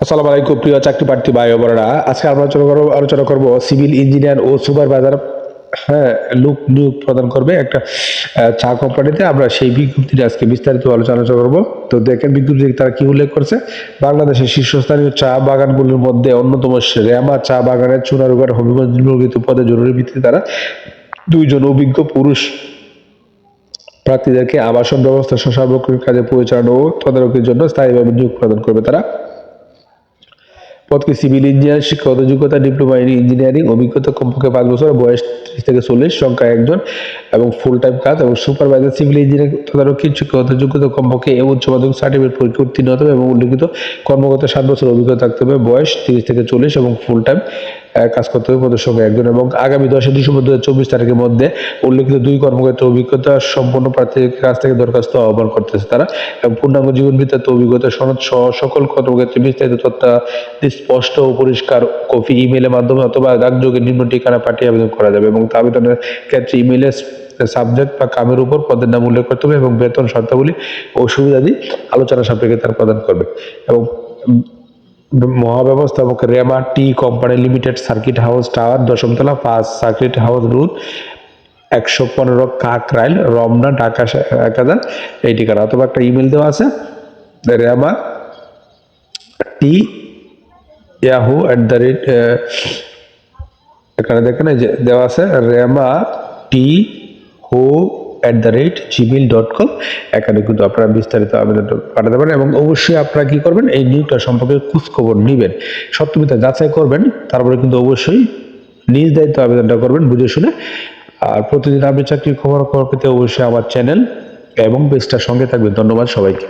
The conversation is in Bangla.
আসসালামু আলাইকুম, প্রিয় চাকরি প্রার্থী ভাই বোনেরা। আজকে আমরা আলোচনা করব আলোচনা করব সিভিল ইঞ্জিনিয়ার ও সুপারভাইজার হ্যাঁ লোক নিয়োগ প্রদান করবে একটা চা কোম্পানিতে। আমরা সেই বিজ্ঞপ্তিটা আজকে বিস্তারিত আলোচনা করব। তো দেখেন বিজ্ঞপ্তি তারা কি উল্লেখ করছে? বাংলাদেশের শীর্ষস্থানীয় চা বাগানগুলোর মধ্যে অন্যতম রেমা চা বাগানের চুনারুগার হবিগঞ্জ নিম্নলিখিত পদে জরুরি ভিত্তিতে তারা দুইজন অভিজ্ঞ পুরুষ প্রার্থীদেরকে আবাসন ব্যবস্থা সার্বক্ষণিক কাজে পরিচালনা ও তদারকির জন্য স্থায়ীভাবে নিয়োগ প্রদান করবে তারা। পদকে সিভিল ইঞ্জিনিয়ার, শিক্ষাগত যোগ্যতা, ডিপ্লোমা ইন ইঞ্জিনিয়ারিং, অভিজ্ঞতা কমপক্ষে পাঁচ বছর, বয়স ত্রিশ থেকে চল্লিশ সংখ্যা একজন এবং ফুল টাইম কাজ এবং সুপারভাইজার সিভিল ইঞ্জিনিয়ারিং তদারকি, শিক্ষাগত যোগ্যতা কমপক্ষে এবং উচ্চ মাধ্যমিক সার্টিফিকেট পরীক্ষা উত্তীর্ণ হতে হবে এবং উল্লিখিত কর্মগত সাত বছর অভিজ্ঞতা থাকতে হবে। বয়স তিরিশ থেকে চল্লিশ এবং ফুল টাইম কাজ করতে হবে সঙ্গে একজন। এবং আগামী দশই ডিসেম্বর দু চব্বিশ তারিখের মধ্যে উল্লেখিত দুই কর্মক্ষেত্রে অভিজ্ঞতা সম্পন্ন প্রার্থীর কাছ থেকে দরখাস্ত আহ্বান করতেছে তারা। এবং পূর্ণাঙ্গ জীবন বৃত্তান্ত অভিজ্ঞতা সনদ সহ সকল কর্মক্ষেত্রে বিস্তারিত তথ্যাদি স্পষ্ট ও পরিষ্কার কপি ইমেলের মাধ্যমে অথবা ডাকযোগে নিম্ন ঠিকানা পাঠিয়ে আবেদন করা যাবে এবং তা আবেদনের ক্ষেত্রে ইমেলে সাবজেক্ট বা কামের উপর পদের নাম উল্লেখ করতে হবে এবং বেতন শর্তাবলী ও সুবিধাদি আলোচনা সাপেক্ষে তারা প্রদান করবে। এবং মহাব্যবস্থাপক Rema tea company limited circuit house tower দশমতলা first circuit house route একশো পনেরো কাকরাইল রমনা, ঢাকা এক হাজার এই ঠিকানা অথবা একটা ইমেল দেওয়া আছে Rema tea Yahoo at the rate এখানে দেখেন দেওয়া আছে রেমা টি হো at the rate Gmail dot com এখানে কিন্তু আপনারা বিস্তারিত আবেদন পাঠাতে পারেন এবং অবশ্যই আপনারা কী করবেন, এই নিয়োগটা সম্পর্কে খোঁজখবর নেবেন। সত্যমিতা যাচাই করবেন, তারপরে কিন্তু অবশ্যই নিজ দায়িত্ব আবেদনটা করবেন বুঝে শুনে। আর প্রতিদিন আপনি চাকরির খবর খবর পেতে অবশ্যই আমার চ্যানেল এবং পেজটার সঙ্গে থাকবেন। ধন্যবাদ সবাইকে।